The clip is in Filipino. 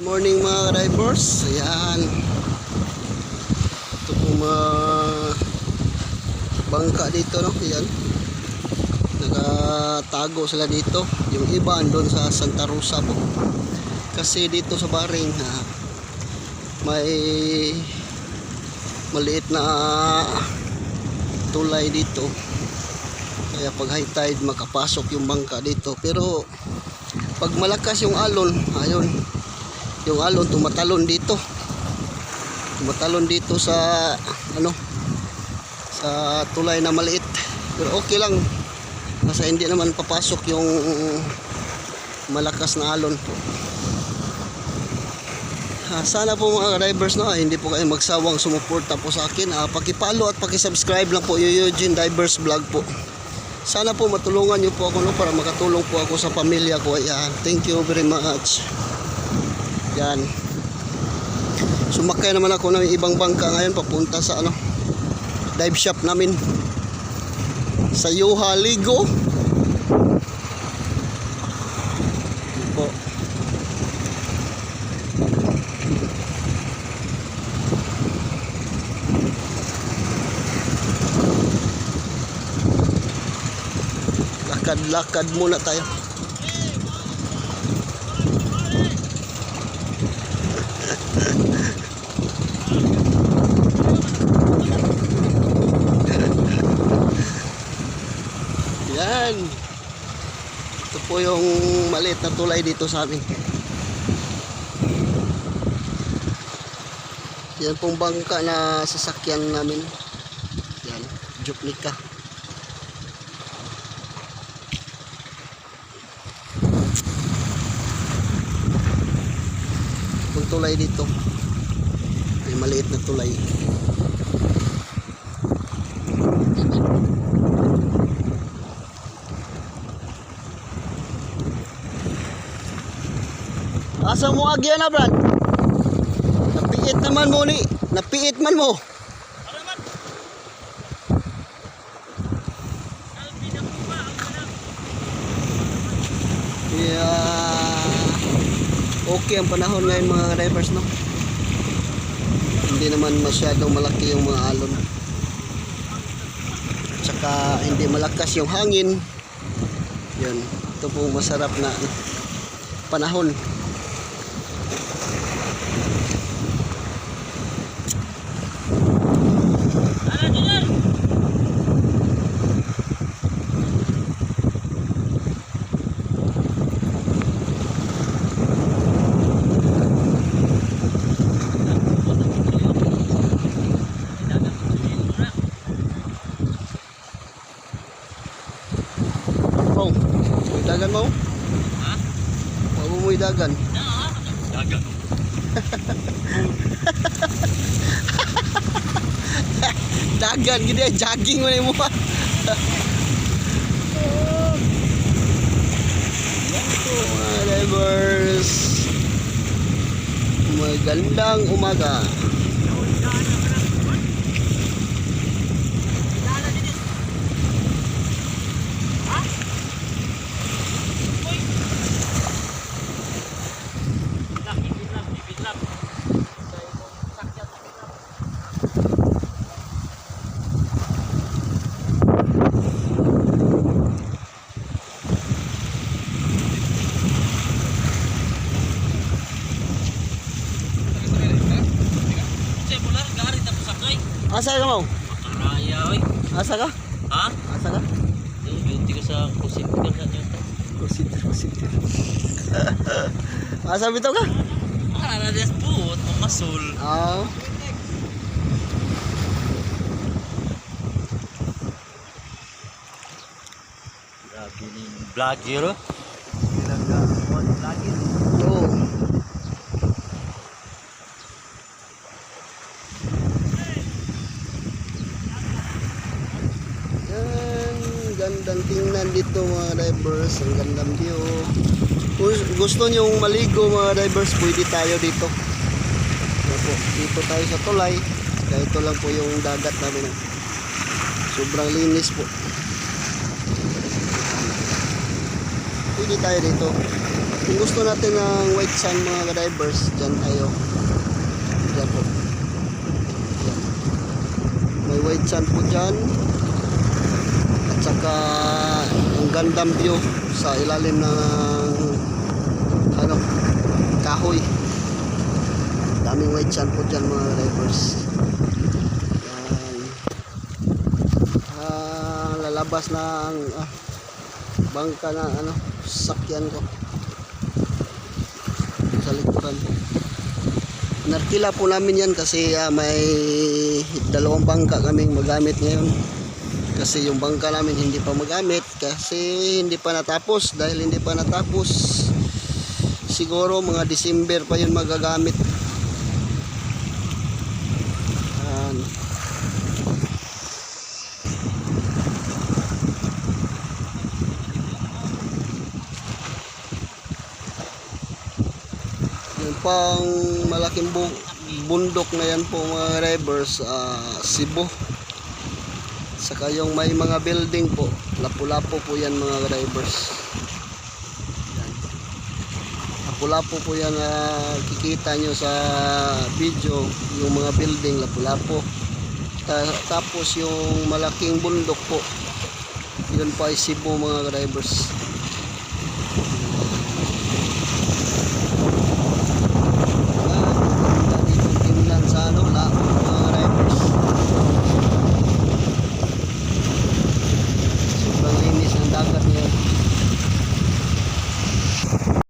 Morning mga drivers. Ayan. Ito po mga bangka dito no. Ayan. Nagatago sila dito. Yung iba andun sa Santa Rosa po. Kasi dito sa Baring ha, may maliit na tulay dito. Kaya pag high tide makapasok yung bangka dito. Pero pag malakas yung alon, ayun, yung alon tumatalon dito tumatalon dito sa ano sa tulay na maliit pero okay lang kasi hindi naman papasok yung malakas na alon Ah, sana po mga drivers no, hindi po kayo magsawang sumuporta po sa akin. Ah, pakipalo at pakisubscribe lang po yung Eugene Divers Vlog po. Sana po matulungan niyo po ako no, para makatulong po ako sa pamilya ko. Ayan. Thank you very much. Yan. Sumakay naman ako ng ibang bangka ngayon papunta sa ano dive shop namin sa Yuha Ligo. Po. Lakad-lakad muna tayo. Yan. Ito po yung maliit na tulay dito sa amin. Yan pong bangka na sasakyan namin. Yan, Jupnika. Itong tulay dito. May maliit na tulay. Asa mo agya na, Brad? Napiit naman mo ni. Napiit man mo. Yeah. Okay ang panahon ngayon mga drivers, no? Hindi naman masyadong malaki yung mga alon. Tsaka hindi malakas yung hangin. Yan. Ito po masarap na panahon. Oh, dagan mo? Ha? Huwag mo mo dagan. Dagan. Dagan, gini jogging mo na mo. Mga drivers. Magandang umaga. Asa ka mo? Makaraya oy. Asa ka? Ha? Asa ka? Yung beauty ko sa kusit ko sa nyo. Kusit, kusit. Asa bitaw ka? Ah, nades puot, masul. Ah. Grabe ni vlogger. oh. Ginagawa ni vlogger. Oo. Yan, gandang tingnan dito mga divers. Ang gandang view. Kung gusto nyong maligo mga divers, pwede tayo dito. Dito tayo sa tulay. Kaya ito lang po yung dagat namin. Sobrang linis po. Pwede tayo dito. kung gusto natin ng white sand mga drivers, dyan tayo. Dyan po. Yan. May white sand po dyan. Saka ang gandang view sa ilalim ng ano, kahoy. Daming white sand po dyan mga drivers. Ah, lalabas ng ah, bangka na ano, sakyan ko sa likuran. Narkila po namin yan kasi ah, may dalawang bangka kaming magamit ngayon. Kasi yung bangka namin hindi pa magamit kasi hindi pa natapos dahil hindi pa natapos siguro mga December pa yun magagamit. Yung pang malaking bu- bundok na yan po mga drivers, ah, Cebu. Saka yung may mga building po, lapu-lapu po yan mga drivers. Yan. Lapu-lapu po yan na kikita nyo sa video, yung mga building lapu-lapu. Ta- tapos yung malaking bundok po, yun po ay Cebu mga drivers.